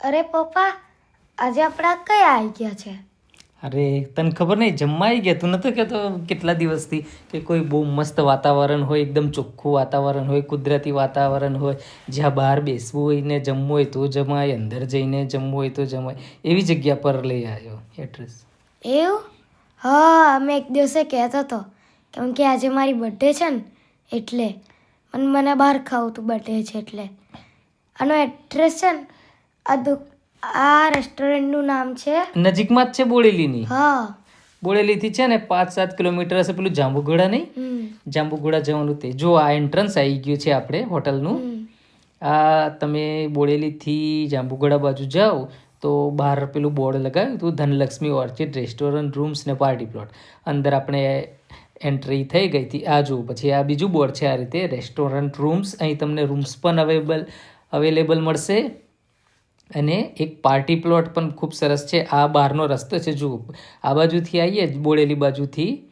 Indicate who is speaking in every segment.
Speaker 1: અરે પપ્પા આજે આપણા કયા આવી ગયા છે?
Speaker 2: અરે તને ખબર નહીં જમવા આવી ગયા? તું નતો કહેતો કેટલા દિવસથી કે કોઈ બહુ મસ્ત વાતાવરણ હોય એકદમ ચોખ્ખું વાતાવરણ હોય કુદરતી વાતાવરણ હોય જ્યાં બહાર બેસવું હોય ને જમવું હોય તો જમાય અંદર જઈને જમવું હોય તો જમાય. એવી જગ્યા પર લઈ આવ્યો એડ્રેસ
Speaker 1: એવું? હા અમે એક દિવસે કહેતો હતો કેમ કે આજે મારી બર્થડે છે ને એટલે અને મને બહાર ખાવું તું બર્થડે છે એટલે. આનો એડ્રેસ છે ને આ દુ આ રેસ્ટોરન્ટનું નામ છે?
Speaker 2: નજીકમાં જ છે બોડેલીની.
Speaker 1: હા.
Speaker 2: બોડેલીથી છે ને પાંચ સાત કિલોમીટર હશે પેલું જાંબુઘોડા નહીં? જાંબુઘોડા જવાનું તે. જો આ એન્ટ્રન્સ આવી ગયું છે આપણે હોટલનું. આ તમે બોડેલીથી જાંબુઘોડા બાજુ જાઓ તો બહાર પેલું બોર્ડ લગાવ્યું હતું ધનલક્ષ્મી ઓર્ચિડ રેસ્ટોરન્ટ રૂમ્સ ને પાર્ટી પ્લોટ અંદર આપણે એન્ટ્રી થઈ ગઈ હતી. આ જુઓ પછી આ બીજું બોર્ડ છે આ રીતે. રેસ્ટોરન્ટ રૂમ્સ અહીં તમને રૂમ્સ પણ અવેલેબલ અવેલેબલ મળશે. અને એક પાર્ટી પ્લોટ પણ ખૂબ સરસ છે. આ બહારનો રસ્તો છે. જુઓ, આ બાજુથી આવીએ જ બોડેલી બાજુથી,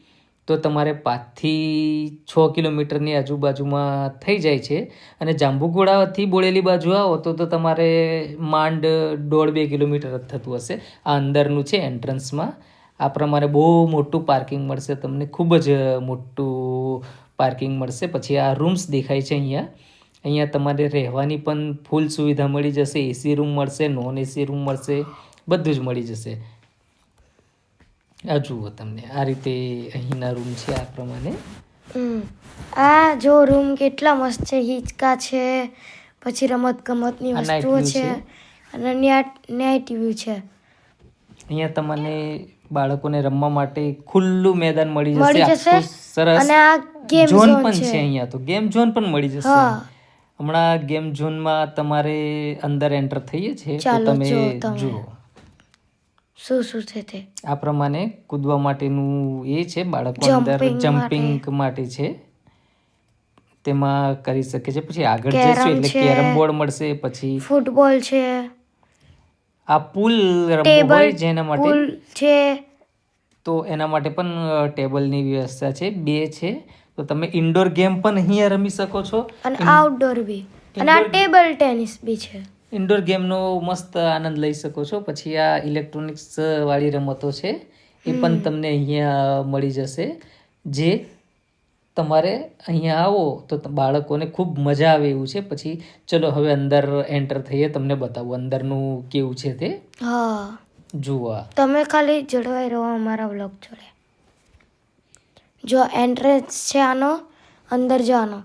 Speaker 2: તો તમારે પાંચથી છ કિલોમીટરની આજુબાજુમાં થઈ જાય છે. અને જાંબુઘોડાથી બોડેલી બાજુ આવો, તો તો તમારે માંડ દોઢ બે કિલોમીટર જ થતું હશે. આ અંદરનું છે એન્ટ્રન્સમાં આ પ્રમાણે બહુ મોટું પાર્કિંગ મળશે તમને. ખૂબ જ મોટું પાર્કિંગ મળશે. પછી આ રૂમ્સ દેખાય છે અહીંયા. અહીંયા તમારે રહેવાની પણ ફૂલ સુવિધા મળી જશે એસી રૂમ મળશે નોન એસી રૂમ મળશે બધું જ મળી જશે. આ જુઓ તમને આ રીતે અહીંના રૂમ છે આ પ્રમાણે.
Speaker 1: આ જો રૂમ કેટલા મસ્ત છે હિંચકા છે પછી રમત ગમતની વસ્તુઓ છે. અને નાઇટ વ્યૂ છે.
Speaker 2: અહીંયા તમને બાળકોને રમવા માટે ખુલ્લું મેદાન મળી
Speaker 1: મળી
Speaker 2: જશે સરસ
Speaker 1: અને આ ગેમ
Speaker 2: ઝોન પણ છે. અહીંયા તો. ગેમ ઝોન પણ મળી જશે. હમણાં ગેમ ઝોનમાં તમારે અંદર એન્ટર થઈએ છે તો
Speaker 1: ચાલો
Speaker 2: તમે
Speaker 1: જુઓ તમે.
Speaker 2: જુઓ.
Speaker 1: શું શું છે તે?
Speaker 2: આ પ્રમાણે કૂદવા માટેનું એ છે બાળકો અંદર
Speaker 1: Jumping
Speaker 2: જમ્પિંગ માટે. છે. તેમાં કરી શકે છે. પછી આગળ
Speaker 1: Carrom
Speaker 2: જઈશું એટલે
Speaker 1: છે.
Speaker 2: કેરમ બોર્ડ મળશે પછી
Speaker 1: ફૂટબોલ છે.
Speaker 2: આ પુલ રમવું
Speaker 1: ટેબલ
Speaker 2: હોય જેના માટે
Speaker 1: પુલ છે.
Speaker 2: તો એના માટે પણ ટેબલની વ્યવસ્થા છે બે છે. તો તમે ઇન્ડોર ગેમ પણ અહીંયા રમી શકો છો.
Speaker 1: અને આઉટડોર બી. અને આ ટેબલ ટેનિસ બી છે.
Speaker 2: ઇન્ડોર ગેમનો મસ્ત આનંદ લઈ શકો છો. પછી આ ઇલેક્ટ્રોનિક્સ વાળી રમતો છે એ પણ તમને અહીંયા મળી જશે. જે તમારે અહીંયા આવો તો બાળકોને ખૂબ મજા આવે એવું છે. પછી ચલો હવે અંદર એન્ટર થઈએ તમને બતાવું અંદરનું કેવું છે તે.
Speaker 1: હા.
Speaker 2: જુઓ.
Speaker 1: તમે ખાલી જળવાઈ રહો અમારા વ્લોગ જોડે. જો એન્ટ્રન્સ છે આનો અંદર જવાનો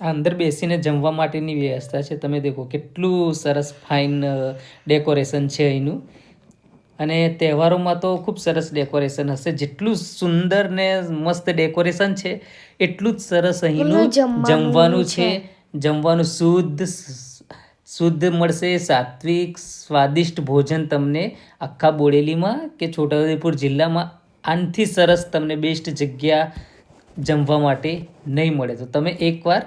Speaker 2: અંદર બેસીને જમવા માટેની વ્યવસ્થા છે. તમે દેખો કેટલું સરસ ફાઇન ડેકોરેશન છે અહીંનું અને તહેવારોમાં તો ખૂબ સરસ ડેકોરેશન હશે. જેટલું સુંદર ને મસ્ત ડેકોરેશન છે એટલું જ સરસ અહીંનું
Speaker 1: જમવાનું
Speaker 2: છે. જમવાનું શુદ્ધ શુદ્ધ મળશે સાત્વિક સ્વાદિષ્ટ ભોજન તમને આખા બોડેલીમાં કે છોટાઉદેપુર જિલ્લામાં આનથી સરસ તમને બેસ્ટ જગ્યા જમવા માટે નહીં મળે. તો તમે એકવાર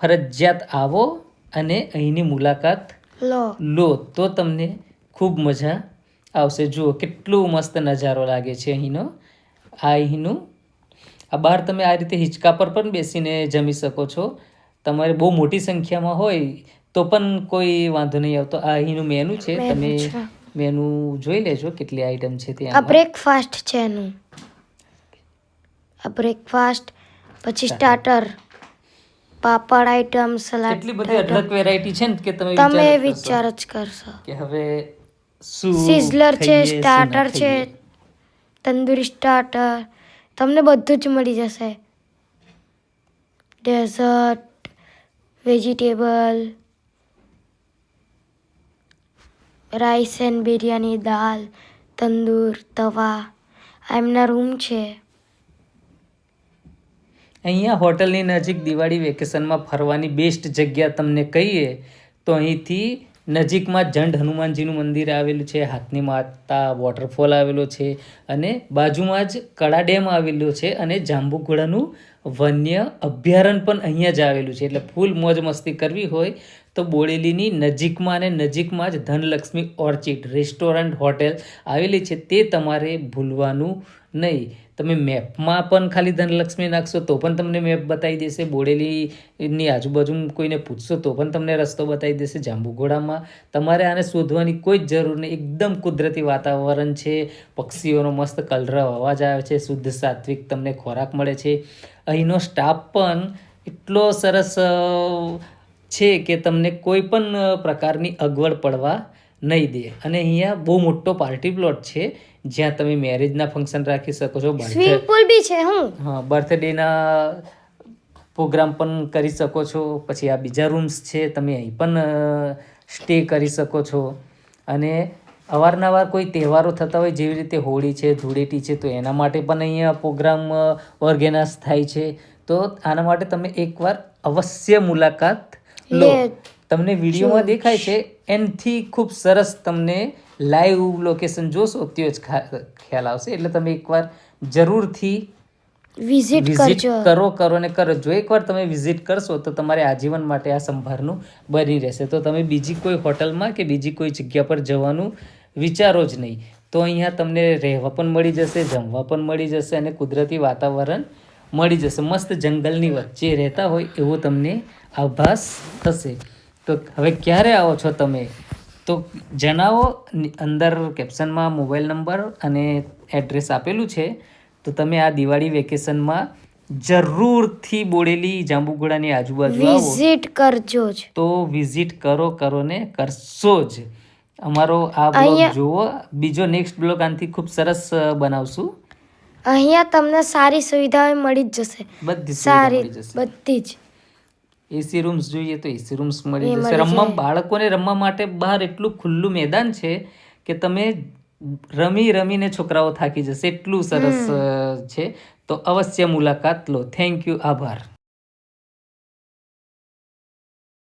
Speaker 2: ફરજિયાત આવો અને અહીંની મુલાકાત
Speaker 1: લો.
Speaker 2: લો. તો તમને ખૂબ મજા આવશે. જુઓ કેટલો મસ્ત નજારો લાગે છે અહીંનો. આ અહીંનું. આ બહાર તમે આ રીતે હિંચકા પર પણ બેસીને જમી શકો છો. તમારે બહુ મોટી સંખ્યામાં હોય તો પણ કોઈ વાંધો નહીં આવતો. આ અહીંનું મેનુ છે તમે મેનુ જોઈ લેજો કેટલી આઈટમ છે
Speaker 1: આ
Speaker 2: ત્યાં
Speaker 1: બ્રેકફાસ્ટ છે એનું. આ બ્રેકફાસ્ટ પછી સ્ટાર્ટર પાપડ આઈટમ સલાડ
Speaker 2: એટલી બધી અઢળક વેરાયટી છે ને કે તમે
Speaker 1: તમે
Speaker 2: વિચાર
Speaker 1: જ કરશો.
Speaker 2: કે હવે
Speaker 1: સિઝલર છે સ્ટાર્ટર છે. તંદૂરી સ્ટાર્ટર તમને બધું જ મળી જશે. Dessert vegetable rice and biryani dal tandoor tawa એમના રૂમ છે
Speaker 2: અહીંયા હોટલની નજીક દિવાળી વેકેશનમાં ફરવાની બેસ્ટ જગ્યા તમને કહીએ તો અહીંથી નજીકમાં જંડ હનુમાનજીનું મંદિર આવેલું છે, હાથની માતા વોટરફોલ આવેલો છે અને બાજુમાં જ કળા ડેમ આવેલો છે અને જાંબુઘોડાનું વન્ય અભયારણ્ય પણ અહીંયા જ આવેલું છે. એટલે ફૂલ મોજ મસ્તી કરવી હોય તો બોડેલીની નજીકમાં અને નજીકમાં જ ધનલક્ષ્મી ઓર્ચિડ રેસ્ટોરન્ટ હોટેલ આવેલી છે. તે તમારે ભૂલવાનું નહીં. તમે મેપમાં પણ ખાલી ધનલક્ષ્મી નાખશો તો પણ તમને મેપ બતાવી દેશે. બોડેલીની આજુબાજુ કોઈને પૂછશો તો પણ તમને રસ્તો બતાવી દેશે. જાંબુઘોડામાં તમારે આને શોધવાની કોઈ જ જરૂર નહીં. એકદમ કુદરતી વાતાવરણ છે. પક્ષીઓનો મસ્ત કલરવ અવાજ આવે છે. શુદ્ધ સાત્વિક તમને ખોરાક મળે છે. અહીંનો સ્ટાફ પણ એટલો સરસ છે કે તમને કોઈ પણ પ્રકારની અગવડ પડવા નહીં દે. અને અહીંયા બહુ મોટો પાર્ટી પ્લોટ છે જ્યાં તમે મેરેજના ફંક્શન રાખી શકો છો
Speaker 1: સ્વિમિંગ પુલ બી છે હું.
Speaker 2: હા બર્થડેના પ્રોગ્રામ પણ કરી શકો છો. પછી આ બીજા રૂમ્સ છે તમે અહીં પણ સ્ટે કરી શકો છો. અને અવારનવાર કોઈ તહેવારો થતા હોય જેવી રીતે હોળી છે ધૂળેટી છે તો એના માટે પણ અહીંયા પ્રોગ્રામ ઓર્ગેનાઇઝ થાય છે. તો આના માટે તમે એકવાર અવશ્ય મુલાકાત લો તમને વિડીયોમાં દેખાય છે એનથી ખૂબ સરસ તમને લાઈવ લોકેશન જોશો તો જ ખ્યાલ આવશે. એટલે તમે એકવાર જરૂરથી
Speaker 1: વિઝિટ
Speaker 2: વિઝિટ
Speaker 1: કરજો.
Speaker 2: કરો કરો ને કરો જો એકવાર તમે વિઝિટ કરશો તો તમારે આજીવન માટે આ સંભારનું બની રહેશે. તો તમે બીજી કોઈ હોટલમાં કે બીજી કોઈ જગ્યા પર જવાનું વિચારો જ નહીં. તો અહીંયા તમને રહેવા પણ મળી જશે જમવા પણ મળી જશે અને કુદરતી વાતાવરણ મળી જશે. મસ્ત જંગલની વચ્ચે રહેતા હોય એવો તમને આભાસ થશે. તો હવે ક્યારે આવો છો તમે? તો જણાવો અંદર કેપ્શનમાં મોબાઈલ નંબર અને એડ્રેસ આપેલું છે. તો તમે આ દિવાળી વેકેશનમાં જરૂરથી બોડેલી જાંબુઘોડાની આજુબાજુ
Speaker 1: વિઝિટ કરજો જ.
Speaker 2: તો વિઝિટ કરો કરો ને કરશો જ. અમારો આ બ્લોગ જુઓ. બીજો નેક્સ્ટ બ્લોગ આનાથી ખૂબ સરસ બનાવશું.
Speaker 1: અહીંયા તમને સારી સુવિધાઓ મળી જ જશે.
Speaker 2: બધી
Speaker 1: સારી બધી જ.
Speaker 2: એસી રૂમ્સ જોઈએ તો એસી રૂમ્સ મળી જશે. રમવા બાળકોને રમવા માટે બહાર એટલું ખુલ્લું મેદાન છે કે તમે રમી રમીને છોકરાઓ થાકી જશે. એટલું સરસ છે. તો અવશ્ય મુલાકાત લો. થેન્ક યુ આભાર.